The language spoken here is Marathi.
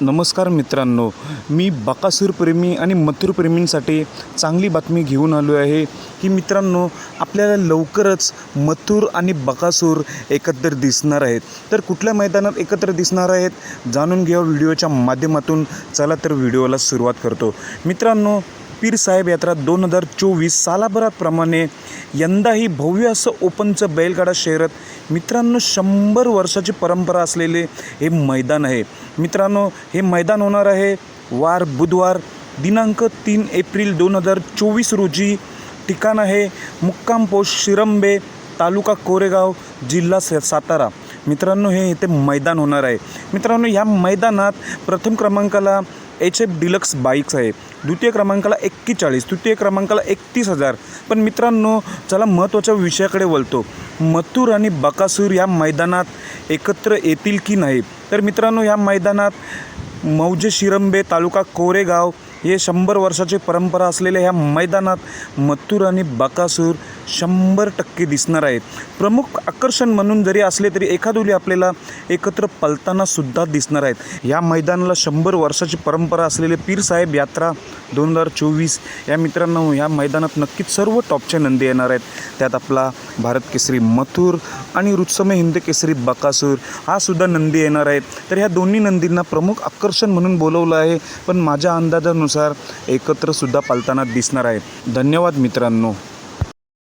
नमस्कार मित्रांनो मी बकासूर प्रेमी आणि मथुरप्रेमींसाठी चांगली बातमी घेऊन आलो आहे की मित्रांनो आपल्याला लवकरच मथुर आणि बकासूर एकत्र दिसणार आहेत. तर कुठल्या मैदानात एकत्र दिसणार आहेत जाणून घ्या व्हिडिओच्या माध्यमातून. चला तर व्हिडिओला सुरुवात करतो. मित्रांनो पीरसाहेब यात्रा दोन हजार चोवीस सालाभराप्रमाणे यंदाही भव्य असं ओपनचं बैलगाडा शहरात मित्रांनो शंभर वर्षाची परंपरा असलेले हे मैदान आहे. मित्रांनो हे मैदान होणार आहे वार बुधवार दिनांक तीन एप्रिल दोन हजार चोवीस रोजी. ठिकाण आहे मुक्काम पोस्ट शिरंबे तालुका कोरेगाव जिल्हा स सातारा. मित्रांनो हे इथे मैदान होणार आहे. मित्रांनो ह्या मैदानात प्रथम क्रमांकाला एच एफ डिलक्स बाईक्स आहे. द्वितीय क्रमांकाला एक्केचाळीस तृतीय क्रमांकाला एकतीस हजार. पण मित्रांनो चला महत्त्वाच्या विषयाकडे वळतो. मथुर आणि बकासूर या मैदानात एकत्र येतील की नाही? तर मित्रांनो ह्या मैदानात मौजे शिरंबे तालुका कोरेगाव हे शंभर वर्षाची परंपरा असलेल्या ह्या मैदानात मथुर आणि बकासूर शंभर टक्के दिसणार आहेत. प्रमुख आकर्षण म्हणून जरी असले तरी एखादोली आपल्याला एकत्र पलताना सुद्धा दिसणार आहेत. या मैदानाला शंभर वर्षाची परंपरा असलेले पीरसाहेब यात्रा दोन हजार चोवीस या मित्रांनो ह्या मैदानात नक्कीच सर्व टॉपचे नंदी येणार आहेत. त्यात आपला भारत केसरी मथुर आणि रुत्समय हिंद केसरी बकासूर हा सुद्धा नंदी येणार आहेत. तर ह्या दोन्ही नंदींना प्रमुख आकर्षण म्हणून बोलवलं आहे पण माझ्या अंदाजानुसार एकत्रसुद्धा पालताना दिसणार आहेत. धन्यवाद मित्रांनो.